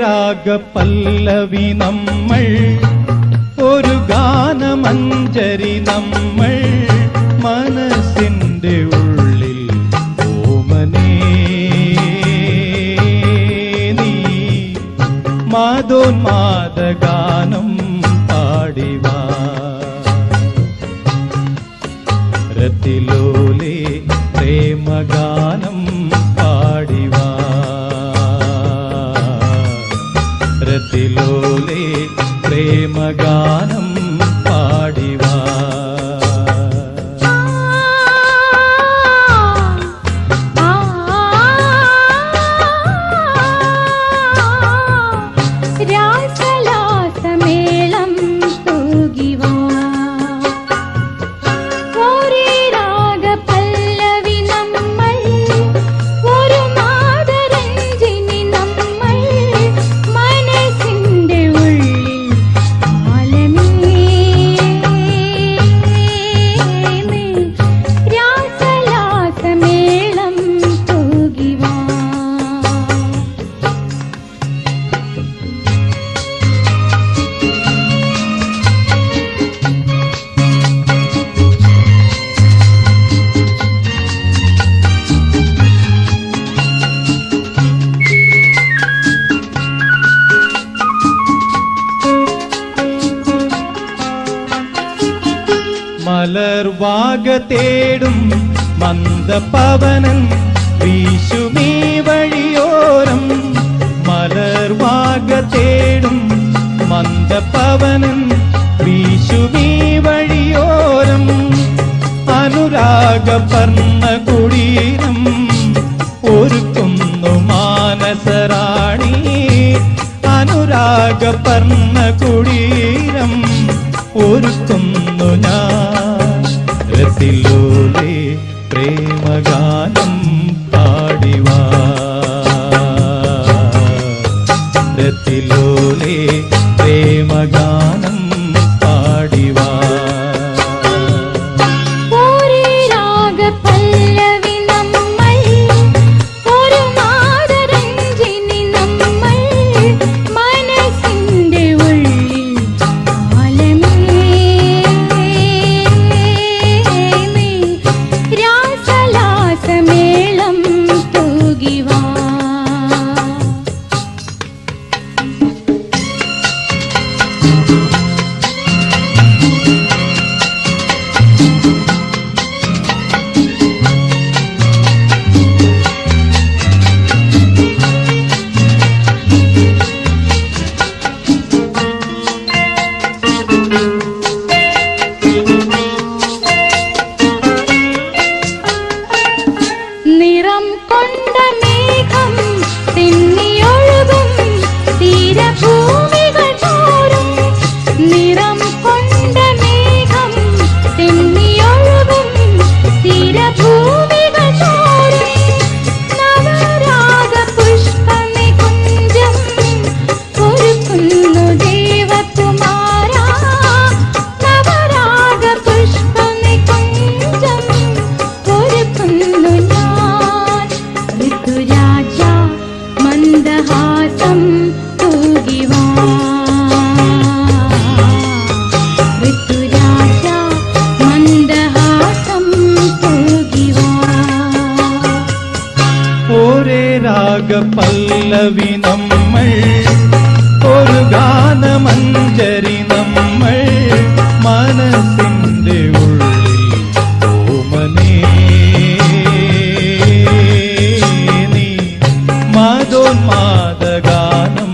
രാഗപല്ലവി നമ്മൾ ഒരു ഗാനമഞ്ചരി നമ്മൾ. ഗാനം പാടിവാ. രത്തിലോലേ പ്രേമഗാനം പാടിവാ. രത്തിലോലേ പ്രേമഗാനം മലർവാക തേടും മന്ദപവനം വീശുമീ വഴിയോരം. മലർവാക തേടും മന്ദപവനം വീശുമീ വഴിയോരം. അനുരാഗ പർണ കുടീരം ഒരുക്കുന്നു മാനസറാണി. അനുരാഗ പർണ കുടീരം ഒരുക്കുന്നു അതിലോലെ പ്രേമഗാനം പല്ലവി നമ്മൾ ഒരു ഗാനമഞ്ചരി നമ്മൾ. മനസ്സിന്റെ ഉള്ളിൽ മാതോന്മാദ നീ ഗാനം